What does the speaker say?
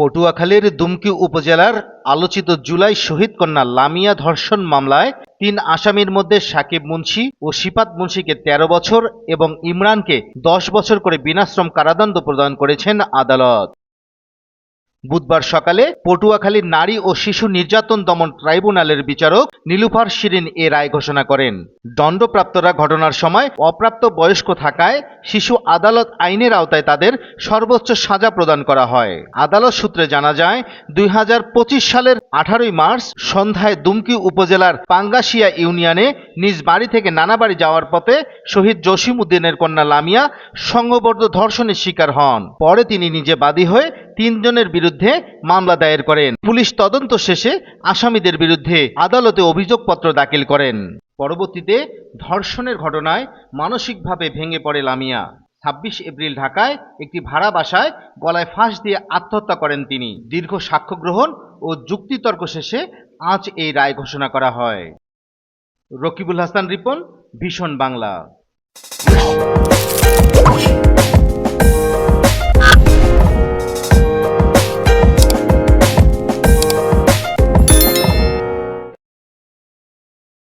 পটুয়াখালীর দুমকি উপজেলার আলোচিত জুলাই শহীদ কন্যা লামিয়া ধর্ষণ মামলায় তিন আসামির মধ্যে সাকিব মুন্সি ও শিপাত মুন্সিকে ১৩ বছর এবং ইমরানকে দশ বছর করে বিনাশ্রম কারাদণ্ড প্রদান করেছেন আদালত। বুধবার সকালে পটুয়াখালীর নারী ও শিশু নির্যাতন দমন ট্রাইব্যুনালের বিচারক নীলুফার শিরিন এ রায় ঘোষণা করেন। দণ্ডপ্রাপ্তরা ঘটনার সময় অপ্রাপ্ত বয়স্ক থাকায় শিশু আদালত আইনের আওতায় তাদের সর্বোচ্চ সাজা প্রদান করা হয়। আদালত সূত্রে জানা যায়, দুই হাজার পঁচিশ সালের আঠারোই মার্চ সন্ধ্যায় দুমকি উপজেলার পাঙ্গাশিয়া ইউনিয়নে নিজ বাড়ি থেকে নানা বাড়ি যাওয়ার পথে শহীদ জসিম উদ্দিনের কন্যা লামিয়া সংঘবদ্ধ ধর্ষণের শিকার হন। পরে তিনি নিজে বাদী হয়ে তিনজনের বিরুদ্ধে মামলা দায়ের করেন। পুলিশ তদন্ত শেষে আসামিদের বিরুদ্ধে আদালতে অভিযোগপত্র দাখিল করেন। পরবর্তীতে ধর্ষণের ঘটনায় মানসিকভাবে ভেঙে পড়ে লামিয়া। ছাব্বিশ এপ্রিল ঢাকায় একটি ভাড়া বাসায় গলায় ফাঁস দিয়ে আত্মহত্যা করেন তিনি। দীর্ঘ সাক্ষ্য গ্রহণ ও যুক্তিতর্ক শেষে আজ এই রায় ঘোষণা করা হয়। রকিবুল হাসান রিপন, ভীষণ বাংলা।